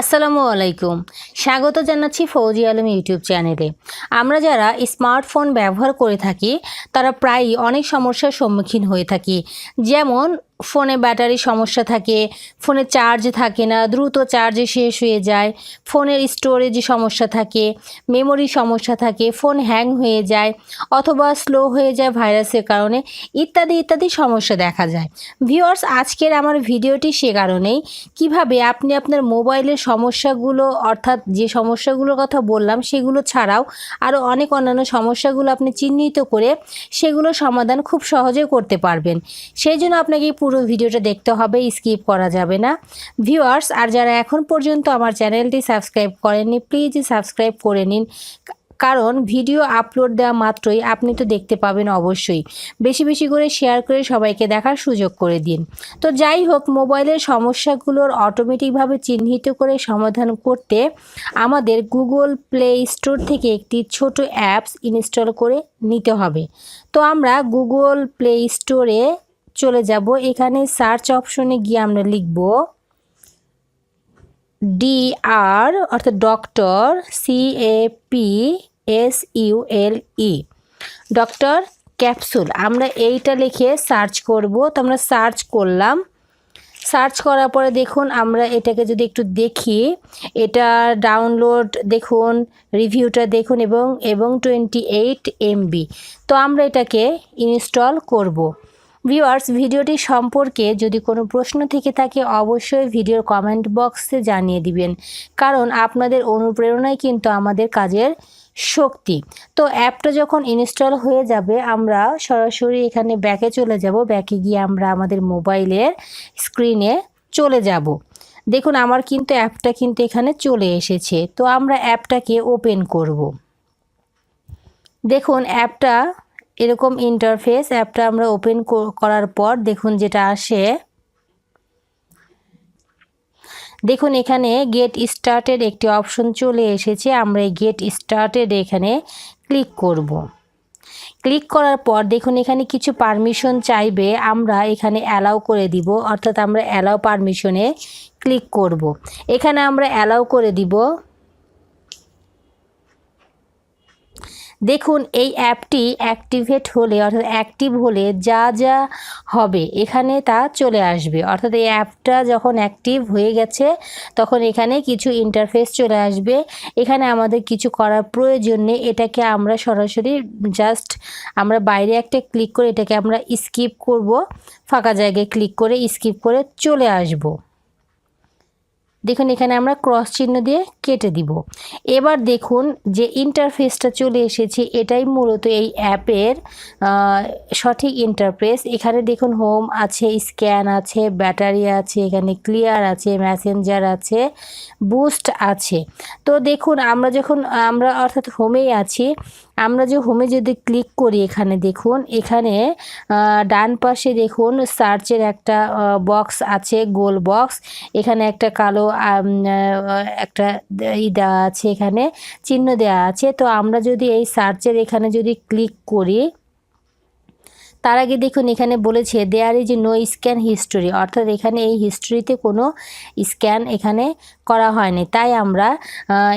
আসসালামু আলাইকুম। স্বাগত জানাচ্ছি ফৌজি আলম ইউটিউব চ্যানেলে। আমরা যারা স্মার্টফোন ব্যবহার করে থাকি, তারা প্রায়ই অনেক সমস্যার সম্মুখীন হয়ে থাকি। যেমন ফোনে ব্যাটারি সমস্যা থাকে, ফোনে চার্জ থাকে না, দ্রুত চার্জে শেষ হয়ে যায়, ফোনের স্টোরেজ সমস্যা থাকে মেমোরি সমস্যা থাকে ফোন হ্যাং হয়ে যায়, অথবা স্লো হয়ে যায় ভাইরাসের কারণে, ইত্যাদি ইত্যাদি সমস্যা দেখা যায়। ভিউয়ার্স আজকের আমার ভিডিওটি সে কারণেই, কীভাবে আপনি আপনার মোবাইলের সমস্যাগুলো, অর্থাৎ যে সমস্যাগুলোর কথা বললাম, সেগুলো ছাড়াও আরও অনেক অন্যান্য সমস্যাগুলো আপনি চিহ্নিত করে সেগুলো সমাধান খুব সহজে করতে পারবেন। সেই জন্য আপনাকে পুরো ভিডিওটা দেখতে হবে, স্কিপ করা যাবে না। ভিউয়ার্স আর যারা এখন পর্যন্ত আমার চ্যানেলটি সাবস্ক্রাইব করেননি প্লিজ সাবস্ক্রাইব করে নিন। কারণ ভিডিও আপলোড দেওয়া মাত্রই আপনি তো দেখতে পাবেন অবশ্যই। বেশি বেশি করে শেয়ার করে সবাইকে দেখার সুযোগ করে দিন। তো যাই হোক, মোবাইলের সমস্যাগুলোর অটোমেটিকভাবে চিহ্নিত করে সমাধান করতে আমাদের গুগল প্লে স্টোর থেকে একটি ছোট অ্যাপস ইনস্টল করে নিতে হবে। তো আমরা গুগল প্লে স্টোরে চলে যাব। এখানে সার্চ অপশনে গিয়ে আমরা লিখব ডি আর অর্থাৎ doctor C A P S U L E doctor capsule আমরা এইটা লিখে সার্চ করব। তো আমরা সার্চ করলাম। সার্চ করার পরে দেখুন, আমরা এটাকে যদি একটু দেখি, এটা ডাউনলোড দেখুন রিভিউটা দেখুন এবং এবং টোয়েন্টি এইট এমবি তো আমরা এটাকে ইনস্টল করব। ভিউয়ার্স, ভিডিওটি সম্পর্কে যদি কোনো প্রশ্ন থেকে থাকে, অবশ্যই ভিডিওর কমেন্ট বক্সে জানিয়ে দিবেন। কারণ আপনাদের অনুপ্রেরণাই কিন্তু আমাদের কাজের শক্তি। তো অ্যাপটা যখন ইনস্টল হয়ে যাবে, আমরা সরাসরি এখানে ব্যাকে চলে যাব। ব্যাকে গিয়ে আমরা আমাদের মোবাইলের স্ক্রিনে চলে যাব। দেখুন, আমার কিন্তু অ্যাপটা কিন্তু এখানে চলে এসেছে। তো আমরা অ্যাপটাকে ওপেন করব। দেখুন, অ্যাপটা এরকম ইন্টারফেস অ্যাপটা আমরা ওপেন করার পর দেখুন যেটা আসে দেখুন এখানে গেট স্টার্টেড একটি অপশন চলে এসেছে, আমরা এই গেট স্টার্টেড এখানে ক্লিক করব। ক্লিক করার পর দেখুন এখানে কিছু পারমিশন চাইবে, আমরা এখানে অ্যালাউ করে দিব, অর্থাৎ আমরা অ্যালাউ পারমিশনে ক্লিক করব। এখানে আমরা অ্যালাউ করে দিব দেখুন, এই অ্যাপটি অ্যাক্টিভেট হলে, অর্থাৎ অ্যাক্টিভ হলে যা যা হবে, এখানে তা চলে আসবে। অর্থাৎ এই অ্যাপটা যখন অ্যাক্টিভ হয়ে গেছে, তখন এখানে কিছু ইন্টারফেস চলে আসবে। এখানে আমাদের কিছু করার প্রয়োজন নেই। এটাকে আমরা সরাসরি জাস্ট আমরা বাইরে একটা ক্লিক করে এটাকে আমরা স্কিপ করব। ফাঁকা জায়গায় ক্লিক করে স্কিপ করে চলে আসব। দেখুন, এখানে আমরা ক্রস চিহ্ন দিয়ে কেটে দিব। এবার দেখুন যে ইন্টারফেসটা চলে এসেছে, এটাই মূলত এই অ্যাপের সঠিক ইন্টারফেস এখানে দেখুন হোম আছে স্ক্যান আছে ব্যাটারি আছে, এখানে ক্লিয়ার আছে মেসেঞ্জার আছে বুস্ট আছে। তো দেখুন, আমরা যখন, আমরা অর্থাৎ হোমেই আছি, আমরা যে হোমে যদি ক্লিক করি এখানে, দেখুন, এখানে ডান পাশে দেখুন সার্চের একটা বক্স আছে গোল বক্স এখানে একটা কালো একটা ই দেওয়া আছে এখানে, চিহ্ন দেওয়া আছে। তো আমরা যদি এই সার্চের এখানে যদি ক্লিক করি, তার আগে দেখুন এখানে বলেছে there is no scan history অর্থাৎ এখানে এই হিস্টোরিতে কোনো স্ক্যান এখানে করা হয়নি। তাই আমরা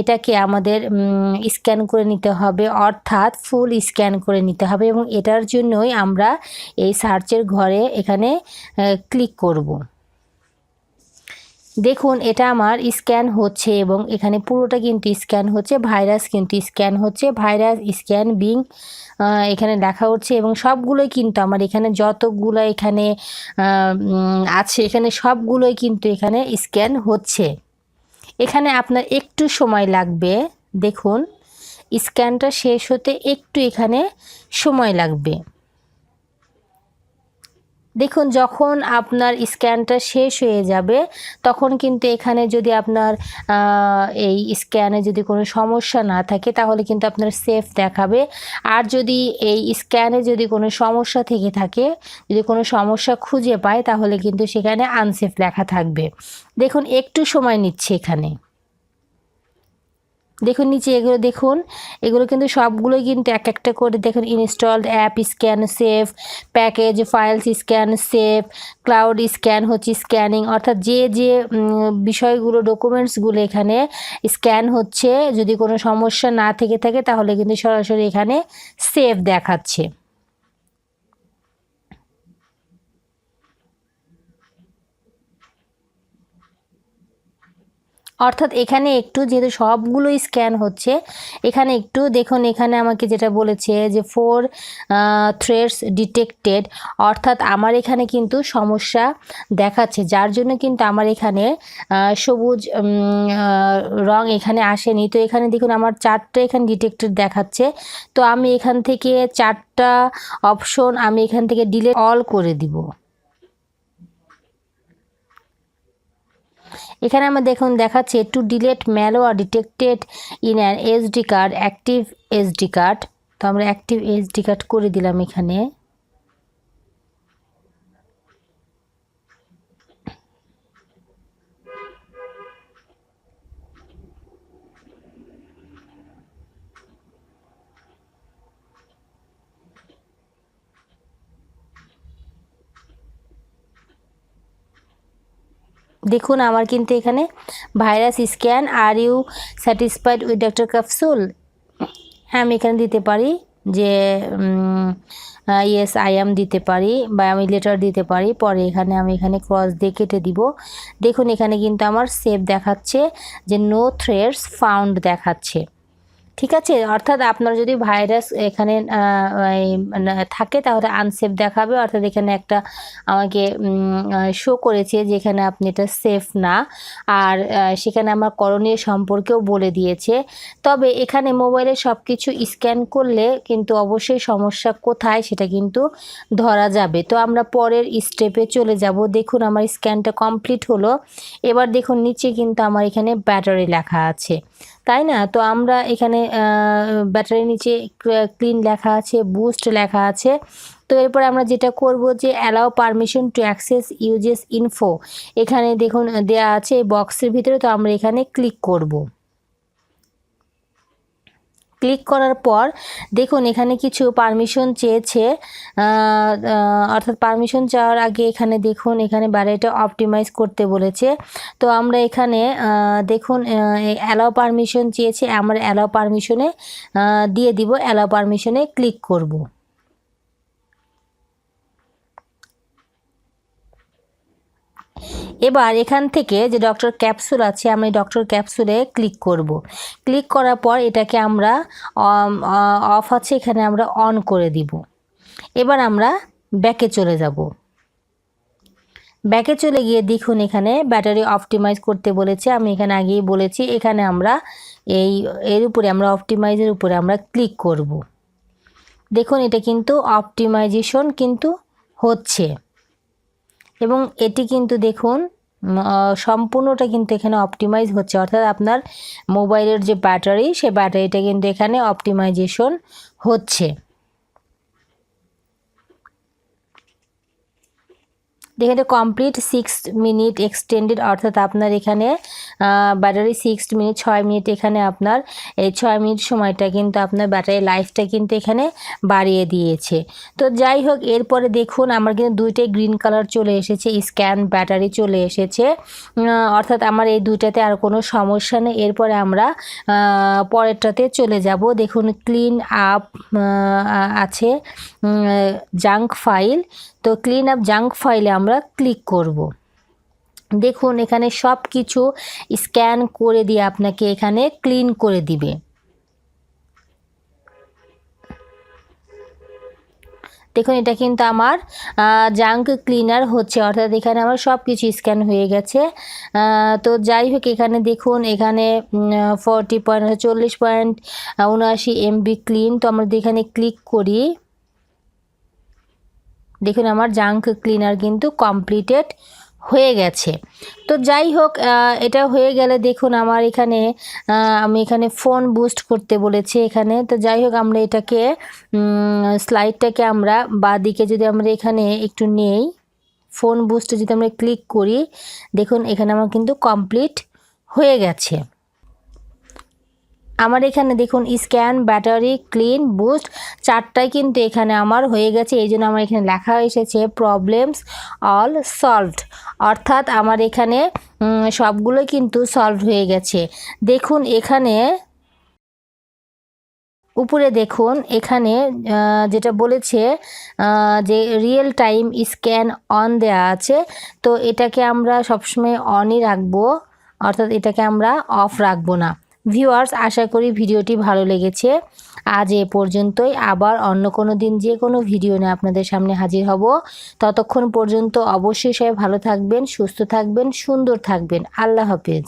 এটাকে আমাদের স্ক্যান করে নিতে হবে, অর্থাৎ ফুল স্ক্যান করে নিতে হবে এবং এটার জন্যই আমরা এই সার্চের ঘরে এখানে ক্লিক করব। দেখুন, এটা আমার স্ক্যান হচ্ছে এবং এখানে পুরোটা কিন্তু স্ক্যান হচ্ছে ভাইরাস কিন্তু স্ক্যান হচ্ছে ভাইরাস স্ক্যান বিং এখানে দেখা হচ্ছে এবং সবগুলোই কিন্তু আমার এখানে যতগুলো এখানে আছে, এখানে সবগুলোই কিন্তু এখানে স্ক্যান হচ্ছে। এখানে আপনার একটু সময় লাগবে, দেখুন স্ক্যানটা শেষ হতে একটু এখানে সময় লাগবে। দেখুন, যখন আপনার স্ক্যানটা শেষ হয়ে যাবে, তখন কিন্তু এখানে যদি আপনার এই স্ক্যানে যদি কোনো সমস্যা না থাকে, তাহলে কিন্তু আপনার সেফ দেখাবে। আর যদি এই স্ক্যানে যদি কোনো সমস্যা থেকে থাকে, যদি কোনো সমস্যা খুঁজে পায়, তাহলে কিন্তু সেখানে আনসেফ লেখা থাকবে। দেখুন, একটু সময় নিচ্ছে এখানে। দেখুন, নিচে এগুলো দেখুন। এগুলো কিন্তু সবগুলোই কিন্তু এক একটা করে দেখুন installed app scan save package files scan save cloud scan হচ্ছে স্ক্যানিং অর্থাৎ যে যে বিষয়গুলো ডকুমেন্টসগুলো এখানে স্ক্যান হচ্ছে, যদি কোনো সমস্যা না থেকে থাকে, তাহলে কিন্তু সরাসরি এখানে সেভ দেখাচ্ছে। অর্থাৎ এখানে একটু যেহেতু সবগুলোই স্ক্যান হচ্ছে, এখানে একটু দেখুন, এখানে আমাকে যেটা বলেছে যে ফোর থ্রেডস ডিটেক্টেড অর্থাৎ আমার এখানে কিন্তু সমস্যা দেখাচ্ছে, যার জন্য কিন্তু আমার এখানে সবুজ রং এখানে আসেনি। তো এখানে দেখুন, আমার চারটা এখানে ডিটেক্টেড দেখাচ্ছে। তো আমি এখান থেকে চারটা অপশন আমি এখান থেকে ডিলে অল করে দিব। এখানে আমরা দেখুন দেখাচ্ছে to delete malware detected in an SD card active SD card তো আমরা অ্যাক্টিভ এসডি কার্ড করে দিলাম এখানে। দেখুন আমার কিন্তু এখানে virus scan are you satisfied with doctor capsule হ্যাঁ আমি এখানে দিতে পারি যে ইয়েস আই এম দিতে পারি বা আমি লেটার দিতে পারি। পরে এখানে আমি এখানে ক্রস দিয়ে কেটে দিব। দেখুন এখানে কিন্তু আমার সেভ দেখাচ্ছে যে নো থ্রেডস ফাউন্ড দেখাচ্ছে। ঠিক আছে? অর্থাৎ আপনার যদি ভাইরাস এখানে মানে থাকে, তাহলে আনসেফ দেখাবে। অর্থাৎ এখানে একটা আমাকে শো করেছে যেখানে আপনি এটা সেফ না। আর সেখানে আমার করণীয় সম্পর্কেও বলে দিয়েছে। তবে এখানে মোবাইলে সব কিছু স্ক্যান করলে কিন্তু অবশ্যই সমস্যা কোথায় সেটা কিন্তু ধরা যাবে। তো আমরা পরের স্টেপে চলে যাব। দেখুন, আমার স্ক্যানটা কমপ্লিট হলো। এবার দেখুন, নিচে কিন্তু আমার এখানে ব্যাটারি লেখা আছে। তাই না? তো আমরা এখানে ব্যাটারি নিচে ক্লিন লেখা আছে বুস্ট লেখা আছে। তো এরপর আমরা যেটা করব যে allow permission to access usages info এখানে দেখুন দেয়া আছে এই বক্সের ভিতরে, তো আমরা এখানে ক্লিক করব। ক্লিক করার পর দেখুন এখানে কিছু পারমিশন চেয়েছে। অর্থাৎ পারমিশন চাওয়ার আগে এখানে দেখুন, এখানে ব্যাটারিটা অপটিমাইজ করতে বলেছে। তো আমরা এখানে দেখুন অ্যালাও পারমিশন চেয়েছে, আমরা অ্যালাও পারমিশনে দিয়ে দিব অ্যালাও পারমিশনে ক্লিক করব। এবার এখান থেকে যে ডক্টর ক্যাপসুল আছে, আমি ডক্টর ক্যাপসুলে ক্লিক করব। ক্লিক করার পর এটাকে আমরা অফ আছে, এখানে আমরা অন করে দিব। এবার আমরা ব্যাকে চলে যাব। ব্যাকে চলে গিয়ে দেখুন এখানে ব্যাটারি অপটিমাইজ করতে বলেছে। আমি এখানে আগেই বলেছি, এখানে আমরা এই, এর উপরে আমরা অপটিমাইজের উপরে আমরা ক্লিক করব। দেখুন এটা কিন্তু অপটিমাইজেশন কিন্তু হচ্ছে। এবং এটি কিন্তু দেখুন সম্পূর্ণটা কিন্তু এখানে অপটিমাইজ হচ্ছে। অর্থাৎ আপনার মোবাইলের যে ব্যাটারি, সে ব্যাটারিটা কিন্তু এখানে অপটিমাইজেশন হচ্ছে। দেখেন কমপ্লিট সিক্স মিনিট এক্সটেন্ডেড অর্থাৎ আপনার এখানে ব্যাটারি সিক্স মিনিট ছয় মিনিট এখানে আপনার, এই ছয় মিনিট সময়টা কিন্তু আপনার ব্যাটারি লাইফটা কিন্তু এখানে বাড়িয়ে দিয়েছে। তো যাই হোক, এরপরে দেখুন, আমার কিন্তু দুইটাই গ্রিন কালার চলে এসেছে স্ক্যান ব্যাটারি চলে এসেছে। অর্থাৎ আমার এই দুইটাতে আর কোনো সমস্যা নেই। এরপরে আমরা পরেরটাতে চলে যাব। দেখুন ক্লিন আপ আছে জাঙ্ক ফাইল তো ক্লিন আপ জাঙ্ক ফাইলে আমরা ক্লিক করব। দেখুন, এখানে সব কিছু স্ক্যান করে দিয়ে আপনাকে এখানে ক্লিন করে দিবে। দেখুন, এটা কিন্তু আমার জাঙ্ক ক্লিনার হচ্ছে। অর্থাৎ এখানে আমার সব কিছু স্ক্যান হয়ে গেছে। তো যাই হোক, এখানে দেখুন, এখানে ফর্টি পয়েন্ট চল্লিশ পয়েন্ট উনআশি এমবি ক্লিন তো আমরা এখানে ক্লিক করি। দেখুন আমার জাঙ্ক ক্লিনার কিন্তু কমপ্লিটেড হয়ে গেছে। তো যাই হোক এটা হয়ে গেলে দেখুন আমার এখানে আমি এখানে ফোন বুস্ট করতে বলেছি এখানে। তো যাই হোক, আমরা এটাকে স্লাইডটাকে আমরা বাঁদিকে যদি আমরা এখানে একটু নেই ফোন বুস্টে যদি আমরা ক্লিক করি, দেখুন এখানে আমার কিন্তু কমপ্লিট হয়ে গেছে। আমার এখানে দেখুন স্ক্যান ব্যাটারি ক্লিন বুস্ট চারটাই কিন্তু এখানে আমার হয়ে গেছে। এই জন্য আমার এখানে লেখা এসেছে প্রবলেমস অল সলভড অর্থাৎ আমার এখানে উম, সবগুলোই কিন্তু সলভ হয়ে গেছে। দেখুন এখানে উপরে দেখুন এখানে যেটা বলেছে যে রিয়েল টাইম স্ক্যান অন দেয়া আছে তো এটাকে আমরা সবসময় অনই রাখব অর্থাৎ এটাকে আমরা অফ রাখব না। ভিউয়ার্স, আশা করি ভিডিওটি ভালো লেগেছে। আজ এ পর্যন্তই। আবার অন্য কোনো দিন যে কোনো ভিডিও নিয়ে আপনাদের সামনে হাজির হব। ততক্ষণ পর্যন্ত অবশ্যই সবাই ভালো থাকবেন, সুস্থ থাকবেন, সুন্দর থাকবেন। আল্লাহ হাফেজ।